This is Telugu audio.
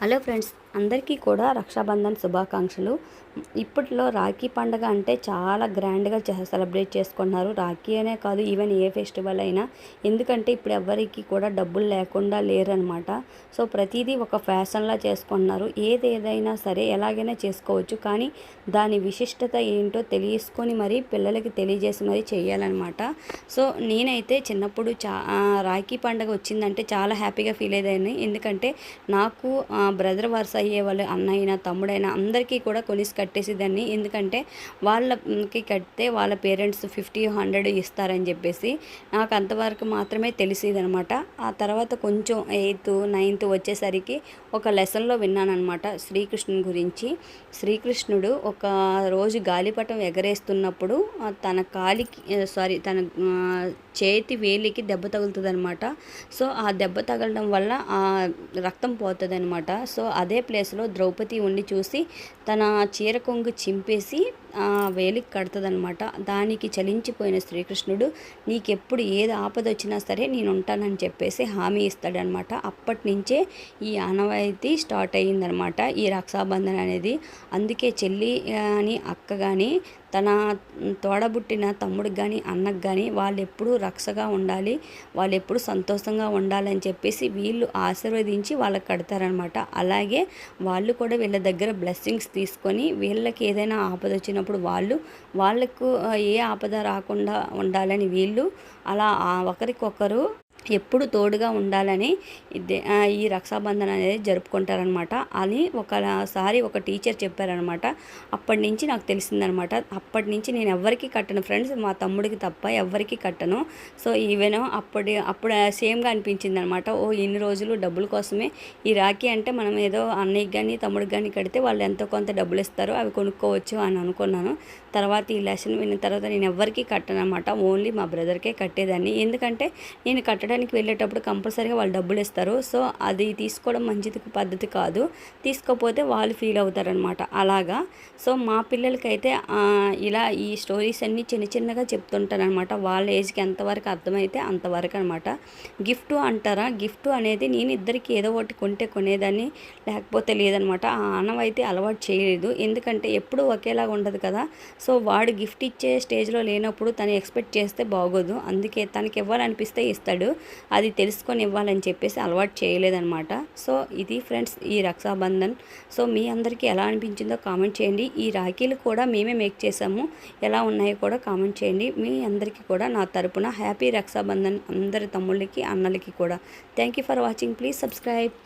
హలో ఫ్రెండ్స్ అందరికీ కూడా రక్షాబంధన్ శుభాకాంక్షలు. ఇప్పట్లో రాఖీ పండగ అంటే చాలా గ్రాండ్గా చే- సెలబ్రేట్ చేసుకుంటున్నారు రాఖీ అనే కాదు ఈవెన్ ఏ ఫెస్టివల్ అయినా. ఎందుకంటే ఇప్పుడు ఎవరికి కూడా డబ్బులు లేకుండా లేరనమాట సో ప్రతిదీ ఒక ఫ్యాషన్లా చేసుకుంటున్నారు. ఏది ఏదైనా సరే ఎలాగైనా చేసుకోవచ్చు. కానీ దాని విశిష్టత ఏంటో తెలుసుకొని మరి పిల్లలకి తెలియజేసి మరి చేయాలన్నమాట. సో నేనైతే చిన్నప్పుడు చా రాఖీ పండగ వచ్చిందంటే చాలా హ్యాపీగా ఫీల్ అయ్యేదాన్ని ఎందుకంటే నాకు బ్రదర్ వర్స్ అయ్యే వాళ్ళు అన్నయ్యన తమ్ముడైనా అందరికీ కూడా కొనిసి కట్టేసేదాన్ని ఎందుకంటే వాళ్ళకి కడితే వాళ్ళ పేరెంట్స్ ఫిఫ్టీ హండ్రెడ్ ఇస్తారని చెప్పేసి నాకు అంతవరకు మాత్రమే తెలిసేదనమాట. ఆ తర్వాత కొంచెం ఎయిత్ నైన్త్ వచ్చేసరికి ఒక లెసన్లో విన్నానమాట శ్రీకృష్ణుని గురించి. శ్రీకృష్ణుడు ఒక రోజు గాలిపటం ఎగరేస్తున్నప్పుడు తన కాలికి సారీ తన చేతి వేలికి దెబ్బ తగులుతుంది అనమాట సో ఆ దెబ్బ తగలడం వల్ల ఆ రక్తం పోతుంది అనమాట సో అదే ప్లేస్లో ద్రౌపది ఉండి చూసి తన చీర కొంగు చింపేసి వేలికి కడుతుందనమాట దానికి చలించిపోయిన శ్రీకృష్ణుడు నీకెప్పుడు ఏది ఆపద వచ్చినా సరే నేను ఉంటానని చెప్పేసి హామీ ఇస్తాడనమాట అప్పటి నుంచే ఈ ఆనవాయితీ స్టార్ట్ అయ్యిందనమాట ఈ రక్షాబంధన్ అనేది. అందుకే చెల్లి కానీ అక్క కానీ తన తోడబుట్టిన తమ్ముడికి కానీ అన్నకు కానీ వాళ్ళు ఎప్పుడూ రక్షగా ఉండాలి. వాళ్ళు ఎప్పుడు సంతోషంగా ఉండాలని చెప్పేసి వీళ్ళు ఆశీర్వదించి వాళ్ళకి కడతారనమాట అలాగే వాళ్ళు కూడా వీళ్ళ దగ్గర బ్లెస్సింగ్స్ తీసుకొని వీళ్ళకి ఏదైనా ఆపద వచ్చిన వచ్చినప్పుడు వాళ్ళు వాళ్ళకు ఏ ఆపద రాకుండా ఉండాలని వీళ్ళు అలా ఒకరికొకరు ఎప్పుడు తోడుగా ఉండాలని ఈ రక్షాబంధన్ అనేది జరుపుకుంటారనమాట అని ఒకసారి ఒక టీచర్ చెప్పారనమాట అప్పటి నుంచి నాకు తెలిసిందనమాట అప్పటి నుంచి నేను ఎవరికి కట్టను ఫ్రెండ్స్ మా తమ్ముడికి తప్ప ఎవరికి కట్టను. సో ఈవెన్ అప్పటి అప్పుడు సేమ్గా అనిపించింది అనమాట ఓ ఇన్ని రోజులు డబ్బుల కోసమే ఈ రాఖీ అంటే మనం ఏదో అన్నయ్యకి కానీ తమ్ముడికి కానీ కడితే వాళ్ళు ఎంతో కొంత డబ్బులు ఇస్తారు అవి కొనుక్కోవచ్చు అని అనుకున్నాను. తర్వాత ఈ లెసన్ విన్న తర్వాత నేను ఎవరికి కట్టను అనమాట ఓన్లీ మా బ్రదర్కే కట్టేదాన్ని. ఎందుకంటే నేను కట్టడం కట్టడానికి వెళ్ళేటప్పుడు కంపల్సరీగా వాళ్ళు డబ్బులు ఇస్తారు. సో అది తీసుకోవడం మంచిది పద్ధతి కాదు. తీసుకోకపోతే వాళ్ళు ఫీల్ అవుతారనమాట అలాగా. సో మా పిల్లలకైతే ఇలా ఈ స్టోరీస్ అన్నీ చిన్న చిన్నగా చెప్తుంటానమాట వాళ్ళ ఏజ్కి ఎంతవరకు అర్థమైతే అంతవరకు అనమాట గిఫ్ట్ అంటారా? గిఫ్ట్ అనేది నేను ఇద్దరికి ఏదో ఒకటి కొంటే కొనేదాన్ని లేకపోతే లేదనమాట ఆ ఆనవైతే అలవాటు చేయలేదు. ఎందుకంటే ఎప్పుడు ఒకేలాగా ఉండదు కదా. సో వాడు గిఫ్ట్ ఇచ్చే స్టేజ్లో లేనప్పుడు తను ఎక్స్పెక్ట్ చేస్తే బాగోదు. అందుకే తనకి ఇవ్వాలనిపిస్తే ఇస్తాడు. అది తెలుసుకొని ఇవ్వాలని చెప్పేసి అలవాటు చేయలేదనమాట సో ఇది ఫ్రెండ్స్ ఈ రక్షాబంధన్. సో మీ అందరికీ ఎలా అనిపించిందో కామెంట్ చేయండి. ఈ రాఖీలు కూడా మేమే మేక్ చేసాము. ఎలా ఉన్నాయో కూడా కామెంట్ చేయండి. మీ అందరికీ కూడా నా తరపున హ్యాపీ రక్షాబంధన్ అందరి తమ్ముళ్ళకి అన్నలకి కూడా. Thank you for watching. Please subscribe.